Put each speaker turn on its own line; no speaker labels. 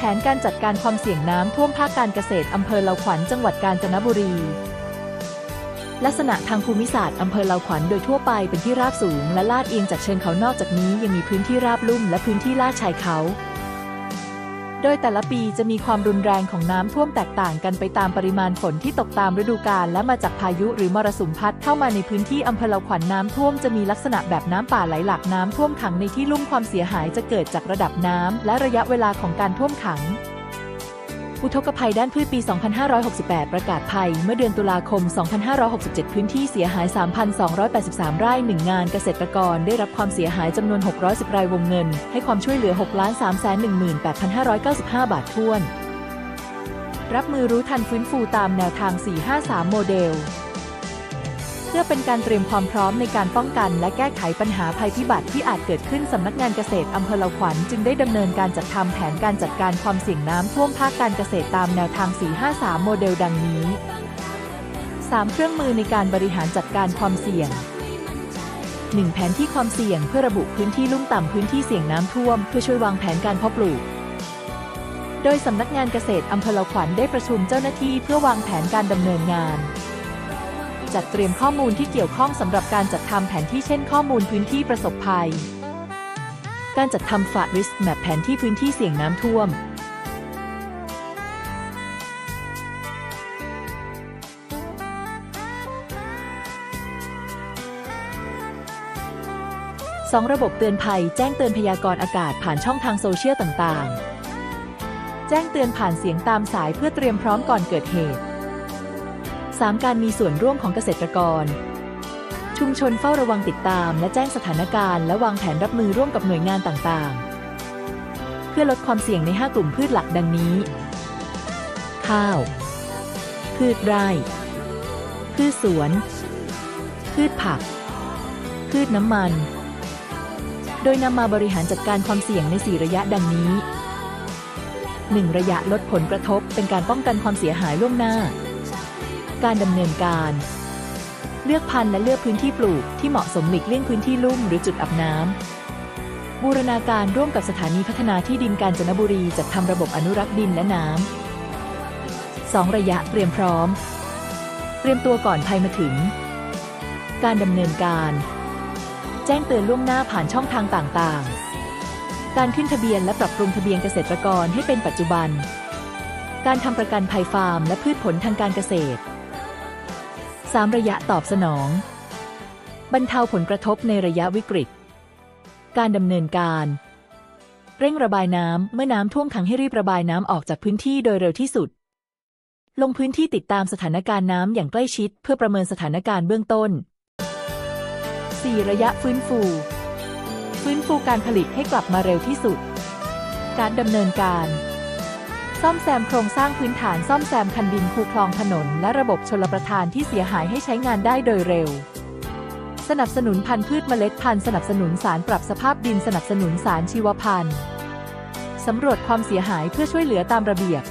แผนการจัดการความเสี่ยงน้ำท่วมภาคการเกษตรอำเภอเลาขวัญจังหวัดกาญจนบุรี ลักษณะทางภูมิศาสตร์อำเภอเลาขวัญโดยทั่วไปเป็นที่ราบสูงและลาดเอียงจากเชิงเขานอกจากนี้ยังมีพื้นที่ราบลุ่มและพื้นที่ลาดชายเขา โดยแต่ละปีจะมีความรุนแรงของน้ำท่วมแตกต่างกันไปตามปริมาณฝนที่ตกตามฤดูกาลและมาจากพายุหรือมรสุมพัดเข้ามาในพื้นที่อำเภอเลาขวัญน้ำท่วมจะมีลักษณะแบบน้ำป่าไหลหลากน้ำท่วมขังในที่ลุ่มความเสียหายจะเกิดจากระดับน้ำและระยะเวลาของการท่วมขัง อุทกภัยด้านพืชปี 2568 ประกาศภัย เมื่อเดือนตุลาคม 2567 พื้นที่เสียหาย 3,283 ไร่ 1 งานเกษตรกรได้รับความเสียหายจำนวน 610 รายวงเงิน ให้ความช่วยเหลือ 6,318,595 บาทท้วน รับมือรู้ทันฟื้นฟูตามแนวทาง 453 โมเดล เพื่อเป็นการเตรียมความพร้อมในการป้องกัน และแก้ไขปัญหาภัยพิบัติที่อาจเกิดขึ้นสำนักงานเกษตรอำเภอลาขวัญจึงได้ดำเนินการจัดทำแผนการจัดการความเสี่ยงน้ำท่วมภาคการเกษตรตามแนวทาง 453 โมเดลดังนี้ 3 เครื่องมือในการบริหารจัดการความเสี่ยง 1. แผนที่ความเสี่ยงเพื่อระบุพื้นที่ลุ่มต่ำพื้นที่เสี่ยงน้ำท่วม เพื่อช่วยวางแผนการเพาะปลูก โดยสำนักงานเกษตรอำเภอลาขวัญได้ประชุมเจ้าหน้าที่เพื่อวางแผนการดำเนินงาน จัดเตรียมข้อมูลที่เกี่ยวข้องสำหรับการจัดทำแผนที่เช่นข้อมูลพื้นที่ประสบภัย การจัดทำ FAT Risk Map แผนที่พื้นที่เสี่ยงน้ำท่วมสองระบบเตือนภัย แจ้งเตือนพยากรณ์อากาศผ่านช่องทางโซเชียลต่าง ๆ แจ้งเตือนผ่านเสียงตามสายเพื่อเตรียมพร้อมก่อนเกิดเหตุ 3. การมีส่วนร่วมของเกษตรกร ชุมชนเฝ้าระวังติดตาม และแจ้งสถานการณ์และวางแผนรับมือร่วมกับหน่วยงานต่างๆ เพื่อลดความเสี่ยงใน 5 กลุ่มพืชหลักดังนี้ ข้าว พืชไร่ พืชสวน พืชผัก พืชน้ำมัน โดยนำมาบริหารจัดการความเสี่ยงใน 4 ระยะดังนี้ 1. ระยะลดผลกระทบเป็นการป้องกันความเสียหายล่วงหน้า การดำเนินการ เลือกพันธุ์และเลือกพื้นที่ปลูกที่เหมาะสมหลีกเลี่ยงพื้นที่ลุ่มหรือจุดอับน้ำบูรณาการร่วมกับสถานีพัฒนาที่ดินกาญจนบุรีจัดทำระบบอนุรักษ์ดินและน้ำ 2. ระยะเตรียมพร้อม เตรียมตัวก่อนภัยมาถึง การดำเนินการ แจ้งเตือนล่วงหน้าผ่านช่องทางต่างๆการขึ้นทะเบียนและปรับปรุงทะเบียนเกษตรกรให้เป็นปัจจุบัน การทำประกันภัยฟาร์มและพืชผลทางการเกษตร 3. ระยะตอบสนอง บรรเทาผลกระทบในระยะวิกฤต การดำเนินการ เร่งระบายน้ำเมื่อน้ำท่วมขังให้รีบระบายน้ำออกจากพื้นที่โดยเร็วที่สุด ลงพื้นที่ติดตามสถานการณ์น้ำอย่างใกล้ชิด เพื่อประเมินสถานการณ์เบื้องต้น 4. ระยะฟื้นฟู ฟื้นฟูการผลิตให้กลับมาเร็วที่สุด การดำเนินการ ซ่อมแซมโครงสร้างพื้นฐานซ่อมแซมคันดินคูคลองถนน และระบบชลประทานที่เสียหายให้ใช้งานได้โดยเร็ว สนับสนุนพันธุ์พืชเมล็ดพันธุ์สนับสนุนสารปรับสภาพดินสนับสนุนสารชีวพันธุ์สำรวจความเสียหายเพื่อช่วยเหลือตามระเบียบ